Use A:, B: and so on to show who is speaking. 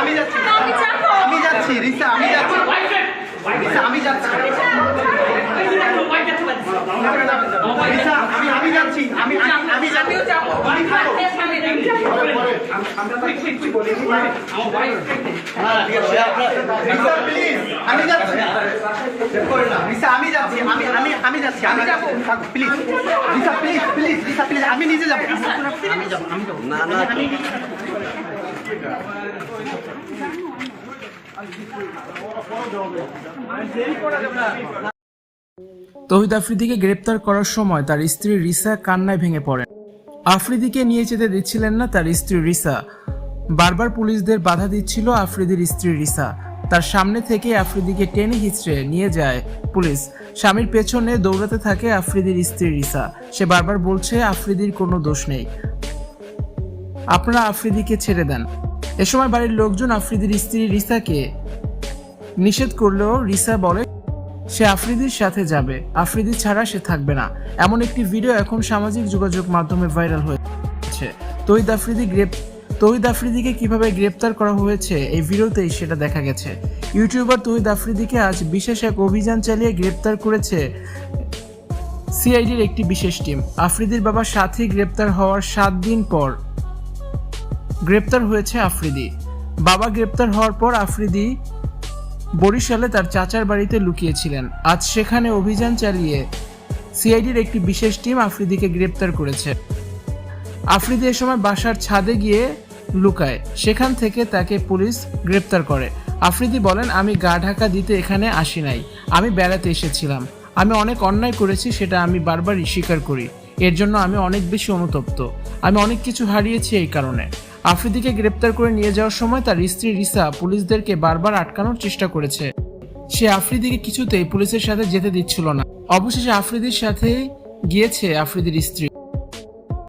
A: আমি যাচ্ছি। আমি যাচ্ছি রিসা আমি যাচ্ছি রিসা আমি যাচ্ছি আমি আমি যাচ্ছি আমি আমি আমি যাচ্ছি আমি খাব রিসা প্লিজ আমি যাচ্ছি রিসা আমি যাচ্ছি আমি যাচ্ছি আমি যাব। Please Risa please please Risa please আমি নিজে যাব। আমি যাব। আমি যাব না না।
B: তহিদ আফ্রিদিকে গ্রেপ্তার করার সময় তার স্ত্রী রিসা কান্নায় ভেঙে পড়েন। আফ্রিদিকে নিয়ে যেতে দিচ্ছিলেন না তার স্ত্রী রিসা। বারবার পুলিশদের বাধা দিচ্ছিল আফ্রিদির স্ত্রী রিসা। তার সামনে থেকে আফ্রিদিকে টেনে হিচড়ে নিয়ে যায় পুলিশ। স্বামীর পেছনে দৌড়াতে থাকে আফ্রিদির স্ত্রী রিসা। সে বারবার বলছে, আফ্রিদির কোনো দোষ নেই। আপনারা আফ্রিদিকে ছেড়ে দেন। এ সময় বাড়ির লোকজন আফ্রিদির স্ত্রী রিসাকে নিষেধ করলেও রিসা বলে, সে আফ্রিদির সাথে যাবে। আফ্রিদি ছাড়া সে থাকবে না। এমন একটি ভিডিও এখন সামাজিক যোগাযোগ মাধ্যমে ভাইরাল হয়েছে। তৈদ আফ্রিদি গ্রেপ তহিদ আফ্রিদিকে কীভাবে গ্রেপ্তার করা হয়েছে এই ভিডিওতেই সেটা দেখা গেছে। ইউটিউবার তহিদ আফ্রিদিকে আজ বিশেষ এক অভিযান চালিয়ে গ্রেপ্তার করেছে সিআইডির একটি বিশেষ টিম। আফ্রিদির বাবা সাথী গ্রেপ্তার হওয়ার সাত দিন পর গ্রেপ্তার হয়েছে আফ্রিদি। বাবা গ্রেপ্তার হওয়ার পর আফ্রিদি বরিশালে তার চাচার বাড়িতে লুকিয়েছিলেন। আজ সেখানে অভিযান চালিয়ে সিআইডির একটি বিশেষ টিম আফ্রিদিকে গ্রেপ্তার করেছে। আফ্রিদি এ সময় বাসার ছাদে গিয়ে লুকায়। সেখান থেকে তাকে পুলিশ গ্রেপ্তার করে। আফ্রিদি বলেন, আমি গা ঢাকা দিতে এখানে আসি নাই। আমি বেড়াতে এসেছিলাম। আমি অনেক অন্যায় করেছি, সেটা আমি বারবারই স্বীকার করি। এর জন্য আমি অনেক বেশি অনুতপ্ত। আমি অনেক কিছু হারিয়েছি এই কারণে। আফ্রিদিকে গ্রেপ্তার করে নিয়ে যাওয়ার সময় তার স্ত্রী রিসা পুলিশদেরকে বারবার আটকানোর চেষ্টা করেছে। সে আফ্রিদিকে কিছুতেই পুলিশের সাথে যেতে দিচ্ছিল না। অবশেষে আফ্রিদির সাথে গিয়েছে আফ্রিদির স্ত্রী।